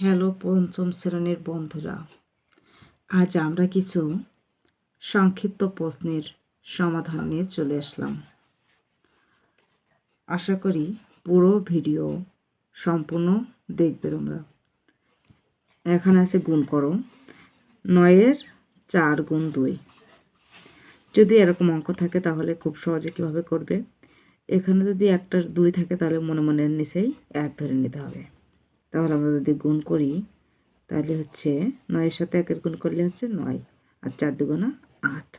Hello পঞ্চম শ্রেণির বন্ধুরা। আজ আমরা কিছু সংক্ষিপ্ত প্রশ্নের সমাধান নিয়ে চলে আসলাম। আশা করি পুরো ভিডিও সম্পূর্ণ দেখবে তোমরা। এখানে আছে গুণ করো। নয়ের চার গুণ দুই। যদি এরকম অঙ্ক থাকে তাহলে খুব সহজে কীভাবে করবে? এখানে যদি একটা দুই থাকে তাহলে মনে মনে নিচেই এক ধরে নিতে হবে। তাহলে আমরা যদি গুণ করি, তাহলে হচ্ছে নয়ের সাথে একের গুণ করলে হচ্ছে নয়, আর চার দুগুণা আট।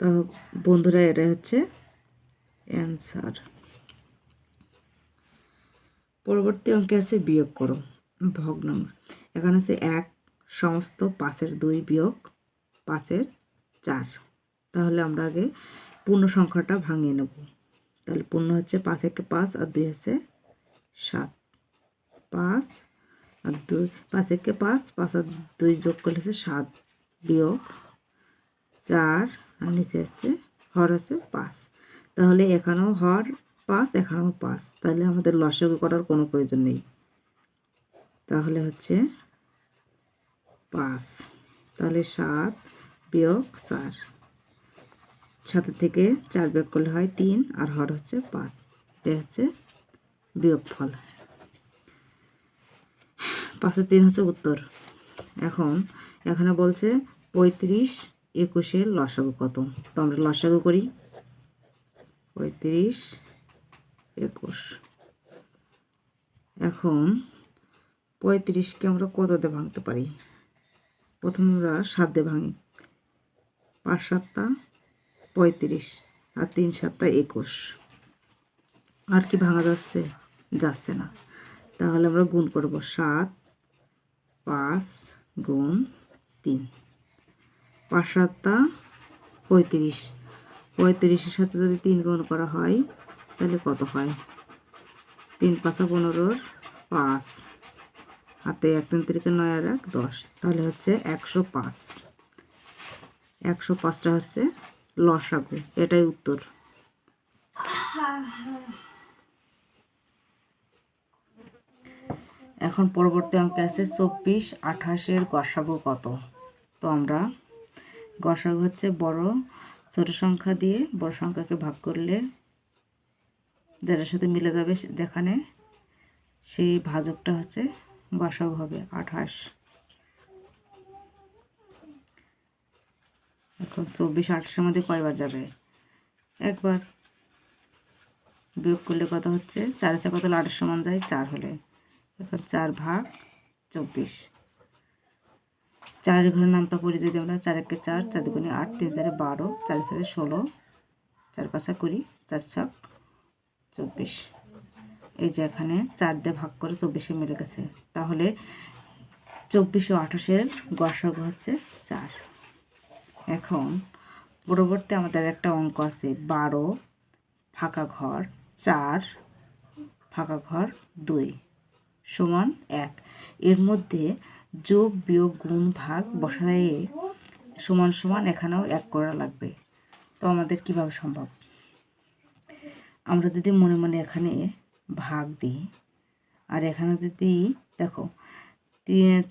তো বন্ধুরা, এটা হচ্ছে অ্যান্সার। পরবর্তী অঙ্কে আছে বিয়োগ করো ভগ্নাংশ এখানে আছে এক সমস্ত পাঁচের দুই বিয়োগ পাঁচের চার। তাহলে আমরা আগে পূর্ণ সংখ্যাটা ভাঙিয়ে নেব। তাহলে পূর্ণ হচ্ছে পাঁচ একে পাঁচ আর দুই হচ্ছে সাত। পাঁচ আর দুই, পাঁচ একে পাঁচ পাঁচ আর দুই যোগ করলে হচ্ছে সাত বিয়োগ চার, আর নিচে হচ্ছে হর হচ্ছে পাঁচ। তাহলে এখানেও হর পাঁচ, এখানেও পাঁচ। তাহলে আমাদের লসাগু করার কোনো প্রয়োজন নেই। তাহলে হচ্ছে পাঁচ। তাহলে সাত বিয়োগ চার। সাতের থেকে চার বিয়োগ করলে হয় তিন, আর হর হচ্ছে পাঁচ। এটা হচ্ছে বিয়োগ ফল পাঁচের তিন হচ্ছে উত্তর। এখন এখানে বলছে পঁয়ত্রিশ একুশের লসাগু কত? তো আমরা লসাগু করি। পঁয়ত্রিশ একুশ। এখন পঁয়ত্রিশকে আমরা কত দিয়ে ভাঙতে পারি? প্রথম আমরা সাত দিয়ে ভাঙি। পাঁচ সাতটা, পঁয়ত্রিশ আর তিন সাতটা একুশ। আর কি ভাঙা যাচ্ছে? যাচ্ছে না। তাহলে আমরা গুণ করব সাত পাঁচ গুণ তিন। পাঁচ সাতটা পঁয়ত্রিশ। পঁয়ত্রিশের সাথে যদি তিন গুণ করা হয়, তাহলে কত হয়? তিন পাঁচা পনেরোর পাঁচ। হাতে এক তিন তিরিকে নয় আর এক দশ। তাহলে হচ্ছে একশো পাঁচ। একশো পাঁচটা হচ্ছে লসাগু। এটাই উত্তর। এখন পরবর্তী অঙ্কে আছে চব্বিশ আঠাশের গসাগু কত? তো আমরা গসাগু হচ্ছে বড় ছোট সংখ্যা দিয়ে বড় সংখ্যাকে ভাগ করলে যেটার সাথে মিলে যাবে যেখানে সেই ভাজকটা হচ্ছে গসাগু হবে আঠাশ। এখন চব্বিশ আঠাশের মধ্যে কয়বার যাবে? একবার। বিয়োগ করলে কত হচ্ছে? চার চার কত? আটের সমান যায় চার হলে। এখন চার ভাগ চব্বিশ। চারের ঘরের নামটা করে দিতে আমরা চার একে চার চার দুগুণে আট, তিন চারে বারো, চার চারে ষোলো, চার পাঁচা কুড়ি, চার ছক চব্বিশ। এই যে এখানে চার দিয়ে ভাগ করে চব্বিশে মিলে গেছে। তাহলে চব্বিশ ও আঠাশের গসাগ হচ্ছে চার। এখন পরবর্তী আমাদের একটা অঙ্ক আছে, বারো ফাঁকা ঘর চার, ফাঁকা ঘর দুই। সমান এক। এর মধ্যে যোগ, বিয়োগ, গুণ, ভাগ বসায় সমান সমান এখানেও এক করা লাগবে। তো আমাদের কীভাবে সম্ভব? আমরা যদি মনে মনে এখানে ভাগ দিই, আর এখানে যদি দেখো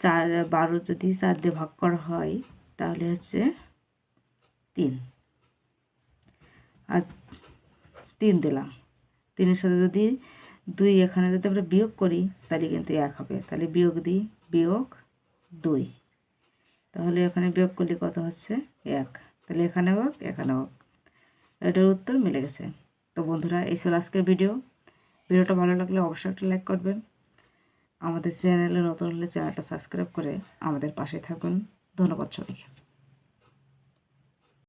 চার, বারো যদি চার দিয়ে ভাগ করা হয়, তাহলে হচ্ছে তিন। আর তিন দিলাম। তিনের সাথে যদি দুই এখানে যদি আমরা বিয়োগ করি, তাহলে কিন্তু এক হবে। তাহলে বিয়োগ দিই, বিয়োগ দুই। তাহলে এখানে বিয়োগ করলে কত হচ্ছে? এক। তাহলে এখানে হোক এখানে হোক। এটার উত্তর মিলে গেছে। তো বন্ধুরা, এই ছিল আজকের ভিডিও। ভিডিওটা ভালো লাগলে অবশ্যই একটা লাইক করবেন। আমাদের চ্যানেলে নতুন হলে চ্যানেলটা সাবস্ক্রাইব করে আমাদের পাশে থাকুন। ধন্যবাদ সবাইকে।